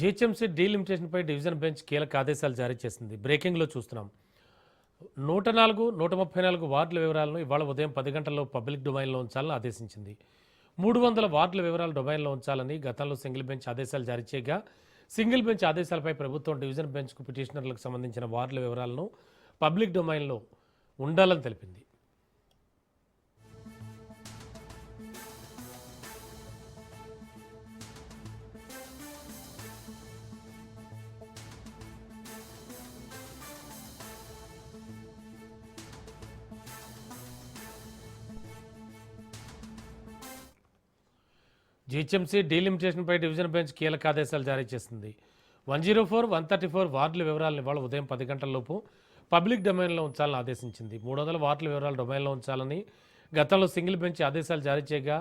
GHMC డీలిమిటేషన్పై division bench కీలక ఆదేశాలు జారీ చేసింది. బ్రేకింగ్లో చూస్తున్నాం. నూట నాలుగు నూట ముప్పై నాలుగు వార్డుల వివరాలను ఇవాళ ఉదయం పది గంటల్లో పబ్లిక్ డొమైన్లో ఉంచాలని ఆదేశించింది. మూడు వందల వార్డుల వివరాలు డొమైన్లో ఉంచాలని గతంలో సింగిల్ బెంచ్ ఆదేశాలు జారీ చేయగా సింగిల్ బెంచ్ ఆదేశాలపై ప్రభుత్వం డివిజన్ బెంచ్కు పిటిషనర్లకు సంబంధించిన వార్డుల వివరాలను పబ్లిక్ డొమైన్లో ఉండాలని తెలిపింది. జీహెచ్ఎంసీ డీలిమిటేషన్పై డివిజన్ బెంచ్ కీలక ఆదేశాలు జారీ చేసింది. One zero four one thirty four వార్డుల వివరాలను ఇవాళ ఉదయం పది గంటలలోపు పబ్లిక్ డొమైన్లో ఉంచాలని ఆదేశించింది. మూడు వందల వార్డుల వివరాలు డొమైన్లో ఉంచాలని గతంలో సింగిల్ బెంచ్ ఆదేశాలు జారీ చేయగా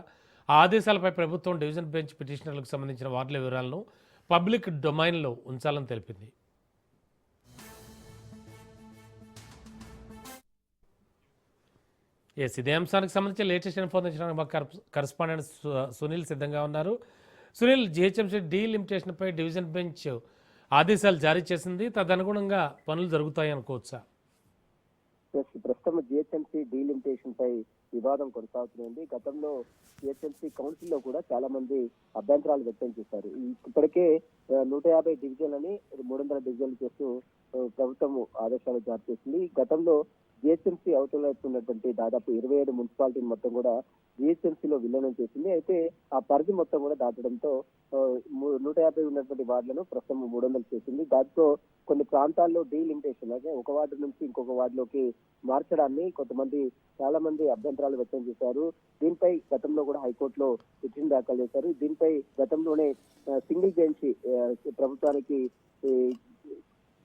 ఆ ఆదేశాలపై ప్రభుత్వం డివిజన్ బెంచ్ పిటిషనర్లకు సంబంధించిన వార్డుల వివరాలను పబ్లిక్ డొమైన్లో ఉంచాలని తెలిపింది. ఎస్ ఇదే అంశానికి సంబంధించి లేటెస్ట్ ఇన్ఫర్మేషన్ మా కరస్పాండెంట్ సు- సునీల్ సిద్ధంగా ఉన్నారు. సునీల్ జిహెచ్ఎంసీ డీలిమిటేషన్పై డివిజన్ బెంచ్ ఆదేశాలు జారీ చేసింది. తదనుగుణంగా పనులు జరుగుతాయి అనుకోవచ్చా? ప్రస్తుతం జిహెచ్ఎంసీ డీలిమిటేషన్ పై వివాదం కొనసాగుతుంది. గతంలో జిహెచ్ఎంసీ కౌన్సిల్లో కూడా చాలా మంది అభ్యంతరాలు వ్యక్తం చేశారు. ఇప్పటికే నూట యాభై డివిజన్లని మూడు వందల డివిజన్లు చేస్తూ ప్రభుత్వం ఆదేశాలు జారీ చేసింది. గతంలో జిహెచ్ఎంసీ అవతల ఉన్నటువంటి దాదాపు ఇరవై ఏడు మున్సిపాలిటీని మొత్తం కూడా జిహెచ్ఎంసీలో విలీనం చేసింది. అయితే ఆ పరిధి మొత్తం కూడా దాటడంతో నూట యాభై ఉన్నటువంటి వార్డులను ప్రస్తుతం మూడు వందలు చేసింది. దాంతో కొన్ని ప్రాంతాల్లో డీలిమిటేషన్ అంటే ఒక వార్డు నుంచి ఇంకొక వార్డులోకి మార్చడాన్ని కొంతమంది చాలా మంది అభ్యంతరాలు వ్యక్తం చేశారు. దీనిపై గతంలో కూడా హైకోర్టులో పిటిషన్ దాఖలు చేశారు. దీనిపై గతంలోనే సింగిల్ బెంచ్ ప్రభుత్వానికి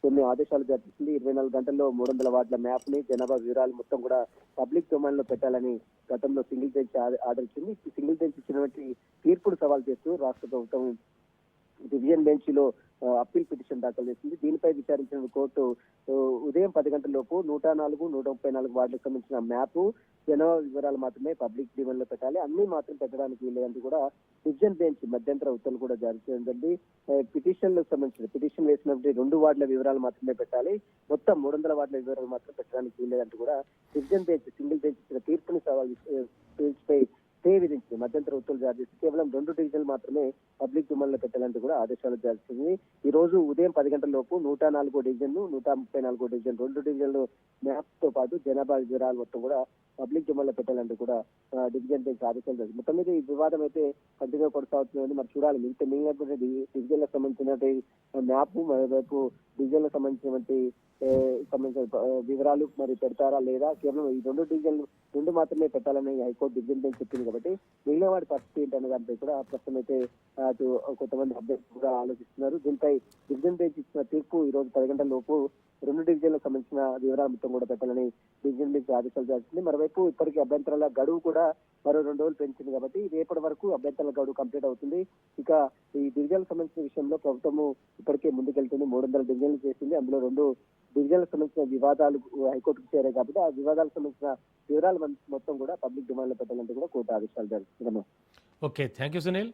కొన్ని ఆదేశాలు జరిపిస్తుంది ఇరవై నాలుగు గంటల్లో మూడు వందల వార్డుల మ్యాప్ని జనాభా వివరాలు మొత్తం కూడా పబ్లిక్ డొమైన్లో పెట్టాలని గతంలో సింగిల్ బెంచ్ ఆర్డర్ ఇచ్చింది సింగిల్ బెంచ్ ఇచ్చినటువంటి తీర్పును సవాల్ చేస్తూ రాష్ట్ర ప్రభుత్వం డివిజన్ బెంచ్లో అప్పీల్ పిటిషన్ దాఖలు చేసింది. దీనిపై విచారించిన కోర్టు ఉదయం పది గంటల లోపు నూట నాలుగు నూట ముప్పై నాలుగు వార్డులకు సంబంధించిన మ్యాప్ జనాభా వివరాలు మాత్రమే పబ్లిక్ డిమాండ్లో పెట్టాలి. అన్ని మాత్రం పెట్టడానికి వీలేదంటూ కూడా డివిజన్ బెంచ్ మధ్యంతర ఉత్తర్వులు కూడా జారీ చేయండి పిటిషన్లకు సంబంధించిన పిటిషన్ వేసినటువంటి రెండు వార్డుల వివరాలు మాత్రమే పెట్టాలి. మొత్తం మూడు వందల వార్డుల వివరాలు మాత్రం పెట్టడానికి వీలేదంటూ కూడా డివిజన్ బెంచ్ సింగిల్ బెంచ్ ఇచ్చిన తీర్పుని సవాల్ పై స్టే విధించింది మధ్యంతర ఉత్తర్వులు జారీ చేసి కేవలం రెండు డివిజన్లు మాత్రమే పబ్లిక్ డొమైన్లో పెట్టాలంటూ కూడా ఆదేశాలు జారీ చేసింది ఈ రోజు ఉదయం పది గంటల లోపు నూట నాలుగో డివిజన్ నూట ముప్పై నాలుగో డివిజన్ రెండు డివిజన్లు మ్యాప్తో పాటు జనాభా వివరాలు మొత్తం కూడా పబ్లిక్ డొమైన్లో పెట్టాలంటూ కూడా డివిజన్ బెంచ్ ఆదేశాలు జరిగింది మొత్తం మీద ఈ వివాదం అయితే కంటిన్యూ కొనసాగుతుంది మరి చూడాలి. మిగతా మిగిలినటువంటి డివిజన్లకు సంబంధించినటువంటి మ్యాప్ మరోవైపు డివిజన్లకు సంబంధించినటువంటి సంబంధించిన వివరాలు మరి పెడతారా లేదా? కేవలం ఈ రెండు డివిజన్లు రెండు మాత్రమే పెట్టాలని హైకోర్టు డివిజన్ బెంచ్ చెప్పింది కాబట్టి మిగిలిన వాడి పరిస్థితి ఏంటనే దానిపై కూడా ప్రస్తుతం అయితే అటు కొంతమంది అభ్యర్థులు కూడా ఆలోచిస్తున్నారు. దీనిపై డివిజన్ బెంచ్ ఇచ్చిన తీర్పు ఈ రోజు పది గంటల లోపు రెండు డివిజన్లకు సంబంధించిన వివరాలు మొత్తం కూడా పెట్టాలని డివిజన్ బెంచ్ ఆదేశాలు చేస్తుంది మరోవైపు ఇప్పటికీ అభ్యంతరాల గడువు కూడా మరో రెండు రోజులు పెంచింది కాబట్టి రేపటి వరకు అభ్యంతరాల గడువు కంప్లీట్ అవుతుంది. ఇక ఈ డివిజన్లకు సంబంధించిన విషయంలో ప్రభుత్వము ఇప్పటికే ముందుకెళ్తుంది. మూడు వందల డివిజన్లు చేసింది. అందులో రెండు డివిజన్లకు సంబంధించిన వివాదాలు హైకోర్టుకు చేరాయి కాబట్టి ఆ వివాదాలకు సంబంధించిన వివరాలు మొత్తం కూడా పబ్లిక్ డిమాండ్లో పెట్టాలంటే కూడా కోర్టు ఆదేశాలు జరుగుతుంది ఓకే థ్యాంక్ యూ సునీల్.